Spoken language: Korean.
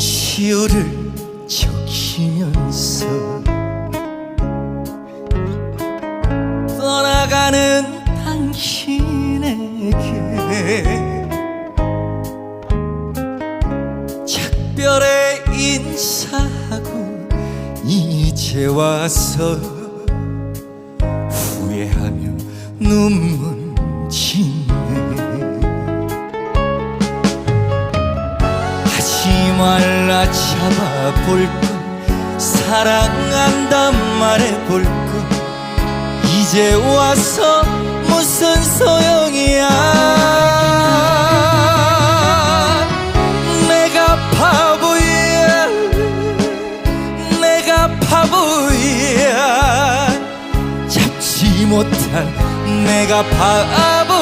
시호를 적시면서 떠나가는 당신에게 작별의 인사하고 이제 와서 후회하며 눈물 하지 말라 잡아볼 것 사랑한단 말해볼 것 이제 와서 무슨 소용이야? 내가 바보야. 내가 바보야. 잡지 못한 내가 바보